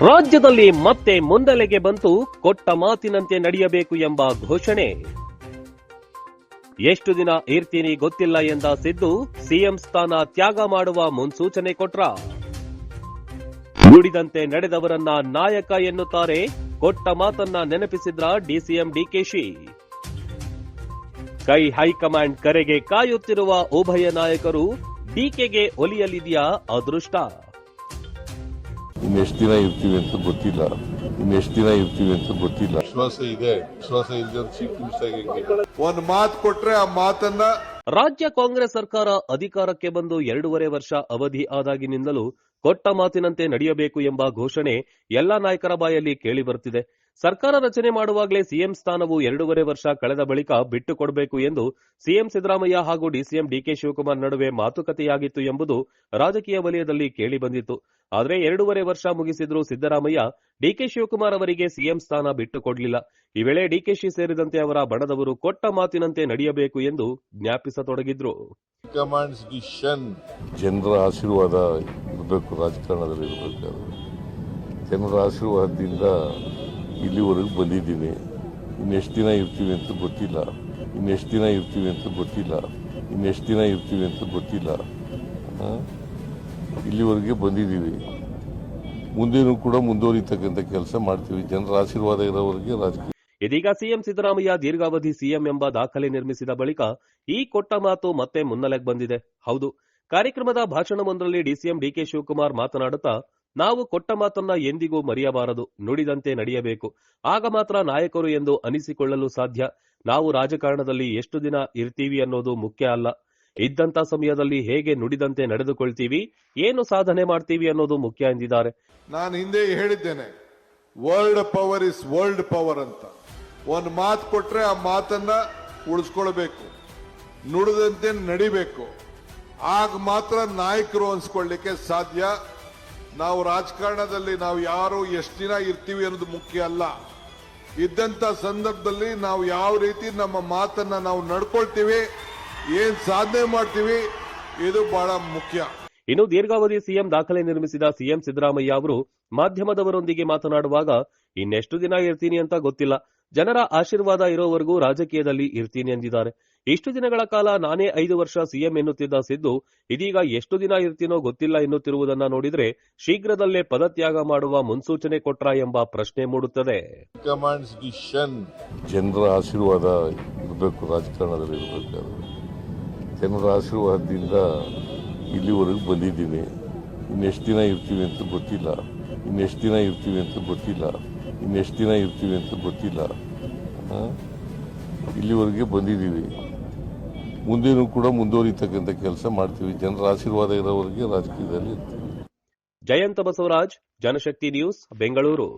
ರಾಜ್ಯದಲ್ಲಿ ಮತ್ತೆ ಮುಂದಲೆಗೆ ಬಂತು ಕೊಟ್ಟ ಮಾತಿನಂತೆ ನಡೆಯಬೇಕು ಎಂಬ ಘೋಷಣೆ. ಎಷ್ಟು ದಿನ ಇರ್ತೀನಿ ಗೊತ್ತಿಲ್ಲ ಎಂದ ಸಿದ್ದು ಸಿಎಂ ಸ್ಥಾನ ತ್ಯಾಗ ಮಾಡುವ ಮುನ್ಸೂಚನೆ ಕೊಟ್ರ. ನುಡಿದಂತೆ ನಡೆದವರನ್ನ ನಾಯಕ ಎನ್ನುತ್ತಾರೆ ಕೊಟ್ಟ ಮಾತನ್ನ ನೆನಪಿಸಿದ್ರ ಡಿಸಿಎಂ ಡಿಕೆಶಿ. ಕೈ ಹೈಕಮಾಂಡ್ ಕರೆಗೆ ಕಾಯುತ್ತಿರುವ ಉಭಯ ನಾಯಕರು ಡಿಕೆಗೆ ಒಲಿಯಲಿದೆಯಾ ಅದೃಷ್ಟ. ಇನ್ನೆಷ್ಟು ದಿನ ಇರ್ತೀವಿ ಅಂತ ಗೊತ್ತಿಲ್ಲ ಇನ್ನೆಷ್ಟು ದಿನ ಇರ್ತೀವಿ ಅಂತ ಗೊತ್ತಿಲ್ಲ ವಿಶ್ವಾಸ ಇದೆ ವಿಶ್ವಾಸ ಇದೆ ಒಂದ್ ಮಾತು ಕೊಟ್ರೆ ಆ ಮಾತನ್ನ ರಾಜ್ಯ ಕಾಂಗ್ರೆಸ್ ಸರ್ಕಾರ ಅಧಿಕಾರಕ್ಕೆ ಬಂದು ಎರಡೂವರೆ ವರ್ಷ ಅವಧಿ ಆದಾಗಿನಿಂದಲೂ ಕೊಟ್ಟ ಮಾತಿನಂತೆ ನಡೆಯಬೇಕು ಎಂಬ ಘೋಷಣೆ ಎಲ್ಲಾ ನಾಯಕರ ಬಾಯಲ್ಲಿ ಕೇಳಿಬರುತ್ತಿದೆ ಸರ್ಕಾರ ರಚನೆ ಮಾಡುವಾಗಲೇ ಸಿಎಂ ಸ್ಥಾನವು ಎರಡೂವರೆ ವರ್ಷ ಕಳೆದ ಬಳಿಕ ಬಿಟ್ಟುಕೊಡಬೇಕು ಎಂದು ಸಿಎಂ ಸಿದ್ದರಾಮಯ್ಯ ಹಾಗೂ ಡಿಸಿಎಂ ಡಿಕೆ ಶಿವಕುಮಾರ್ ನಡುವೆ ಮಾತುಕತೆಯಾಗಿತ್ತು ಎಂಬುದು ರಾಜಕೀಯ ವಲಯದಲ್ಲಿ ಕೇಳಿಬಂದಿತ್ತು ಆದರೆ ಎರಡೂವರೆ ವರ್ಷ ಮುಗಿಸಿದ್ರು ಸಿದ್ದರಾಮಯ್ಯ ಡಿಕೆ ಶಿವಕುಮಾರ್ ಅವರಿಗೆ ಸಿಎಂ ಸ್ಥಾನ ಬಿಟ್ಟು ಕೊಡಲಿಲ್ಲ ಈ ವೇಳೆ ಡಿಕೆಶಿ ಸೇರಿದಂತೆ ಅವರ ಬಣದವರು ಕೊಟ್ಟ ಮಾತಿನಂತೆ ನಡೆಯಬೇಕು ಎಂದು ಜ್ಞಾಪಿಸತೊಡಗಿದ್ರು. ಜನರ ಆಶೀರ್ವಾದ ಇರಬೇಕು, ರಾಜಕಾರಣದಲ್ಲಿ ಇರಬೇಕಾದ್ರೆ ಜನರ ಆಶೀರ್ವಾದದಿಂದ ಇಲ್ಲಿವರೆಗೂ ಬಂದಿದ್ದೀನಿ. ಇನ್ನೆಷ್ಟು ದಿನ ಇರ್ತೀವಿ ಅಂತ ಗೊತ್ತಿಲ್ಲ. ಇನ್ನೆಷ್ಟು ದಿನ ಇರ್ತೀವಿ ಅಂತ ಗೊತ್ತಿಲ್ಲ. ಇನ್ನೆಷ್ಟು ದಿನ ಇರ್ತೀವಿ ಅಂತ ಗೊತ್ತಿಲ್ಲ? ಇಲ್ಲಿವರೆಗೆ ಬಂದಿದ್ದೀವಿ. ಮುಂದೇನೂ ಕೂಡ ಮುಂದುವರಿತಕ್ಕಂಥ ಕೆಲಸ ಮಾಡ್ತೀವಿ. ಜನರ ಆಶೀರ್ವಾದ ಇರೋವರೆಗೆ ರಾಜಕೀಯ ಇದೀಗ ಸಿಎಂ ಸಿದ್ದರಾಮಯ್ಯ ದೀರ್ಘಾವಧಿ ಸಿಎಂ ಎಂಬ ದಾಖಲೆ ನಿರ್ಮಿಸಿದ ಬಳಿಕ ಈ ಕೊಟ್ಟ ಮಾತು ಮತ್ತೆ ಮುನ್ನೆಲೆಗೆ ಬಂದಿದೆ. ಹೌದು. ಕಾರ್ಯಕ್ರಮದ ಭಾಷಣವೊಂದರಲ್ಲಿ ಡಿಸಿಎಂ ಡಿಕೆ ಶಿವಕುಮಾರ್ ಮಾತನಾಡುತ್ತಾ, ನಾವು ಕೊಟ್ಟ ಮಾತನ್ನ ಎಂದಿಗೂ ಮರೆಯಬಾರದು. ನುಡಿದಂತೆ ನಡೆಯಬೇಕು. ಆಗ ಮಾತ್ರ ನಾಯಕರು ಎಂದು ಅನಿಸಿಕೊಳ್ಳಲು ಸಾಧ್ಯ. ನಾವು ರಾಜಕಾರಣದಲ್ಲಿ ಎಷ್ಟು ದಿನ ಇರ್ತೀವಿ ಅನ್ನೋದು ಮುಖ್ಯ ಅಲ್ಲ. ಇದ್ದಂತ ಸಮಯದಲ್ಲಿ ಹೇಗೆ ನುಡಿದಂತೆ ನಡೆದುಕೊಳ್ತೀವಿ, ಏನು ಸಾಧನೆ ಮಾಡ್ತೀವಿ ಅನ್ನೋದು ಮುಖ್ಯ ಎಂದಿದ್ದಾರೆ. ನಾನು ಹಿಂದೆ ಹೇಳಿದ್ದೇನೆ world power is world power ಅಂತ. ಒಂದು ಮಾತು ಕೊಟ್ರೆ ಆ ಮಾತನ್ನ ಉಳಿಸ್ಕೊಳ್ಬೇಕು, ನುಡಿದಂತೆ ನಡಿಬೇಕು. ಆಗ ಮಾತ್ರ ನಾಯಕರು ಅನ್ಸ್ಕೊಳ್ಳಿಕ್ಕೆ ಸಾಧ್ಯ. ನಾವು ರಾಜಕಾರಣದಲ್ಲಿ ನಾವು ಯಾರು ಎಷ್ಟು ದಿನ ಇರ್ತೀವಿ ಅನ್ನೋದು ಮುಖ್ಯ ಅಲ್ಲ. ಇದ್ದಂತ ಸಂದರ್ಭದಲ್ಲಿ ನಾವು ಯಾವ ರೀತಿ ನಮ್ಮ ಮಾತನ್ನ ನಾವು ನಡ್ಕೊಳ್ತೀವಿ ಏನ್ ಸಾಧನೆ ಮಾಡ್ತೀವಿ ಇದು ಬಹಳ ಮುಖ್ಯ. ಇನ್ನು ದೀರ್ಘಾವಧಿ ಸಿಎಂ ದಾಖಲೆ ನಿರ್ಮಿಸಿದ ಸಿಎಂ ಸಿದ್ದರಾಮಯ್ಯ ಅವರು ಮಾಧ್ಯಮದವರೊಂದಿಗೆ ಮಾತನಾಡುವಾಗ ಇನ್ನೆಷ್ಟು ದಿನ ಇರ್ತೀನಿ ಅಂತ ಗೊತ್ತಿಲ್ಲ. ಜನರ ಆಶೀರ್ವಾದ ಇರೋವರೆಗೂ ರಾಜಕೀಯದಲ್ಲಿ ಇರ್ತೀನಿ ಎಂದಿದ್ದಾರೆ. ಇಷ್ಟು ದಿನಗಳ ಕಾಲ ನಾನೇ ಐದು ವರ್ಷ ಸಿಎಂ ಎನ್ನುತ್ತಿದ್ದ ಸಿದ್ದು ಇದೀಗ ಎಷ್ಟು ದಿನ ಇರ್ತೀನೋ ಗೊತ್ತಿಲ್ಲ ಎನ್ನುತ್ತಿರುವುದನ್ನ ನೋಡಿದ್ರೆ ಶೀಘ್ರದಲ್ಲೇ ಪದತ್ಯಾಗ ಮಾಡುವ ಮುನ್ಸೂಚನೆ ಕೊಟ್ರ ಎಂಬ ಪ್ರಶ್ನೆ ಮೂಡುತ್ತದೆ. ಕಮಾಂಡ್ಸ್ ಡಿಸಿಷನ್ ಜನರ ಆಶೀರ್ವಾದ ಇರಬೇಕು ರಾಜಕಾರಣದಲ್ಲಿ ಇರಬೇಕಾದ್ರೆ ಜನರ ಆಶೀರ್ವಾದದಿಂದ ಇಲ್ಲಿವರೆಗೂ ಬಂದಿದ್ದೀನಿ ಇನ್ನೆಷ್ಟು ದಿನ ಇರ್ತೀವಿ ಅಂತ ಗೊತ್ತಿಲ್ಲ. ಇನ್ನೆಷ್ಟು ದಿನ ಇರ್ತೀವಿ ಅಂತ ಗೊತ್ತಿಲ್ಲ. ಇನ್ನೆಷ್ಟು ದಿನ ಇರ್ತೀವಿ ಅಂತ ಗೊತ್ತಿಲ್ಲ? ಇಲ್ಲಿವರೆಗೆ ಬಂದಿದ್ದೀವಿ. ಮುಂದೇನೂ ಕೂಡ ಮುಂದುವರಿತಕ್ಕಂಥ ಕೆಲಸ ಮಾಡ್ತೀವಿ. ಜನರ ಆಶೀರ್ವಾದ ಇರೋವರೆಗೆ ರಾಜಕೀಯದಲ್ಲಿ ಇರ್ತೀವಿ. ಜಯಂತ ಬಸವರಾಜ್, ಜನಶಕ್ತಿ ನ್ಯೂಸ್, ಬೆಂಗಳೂರು.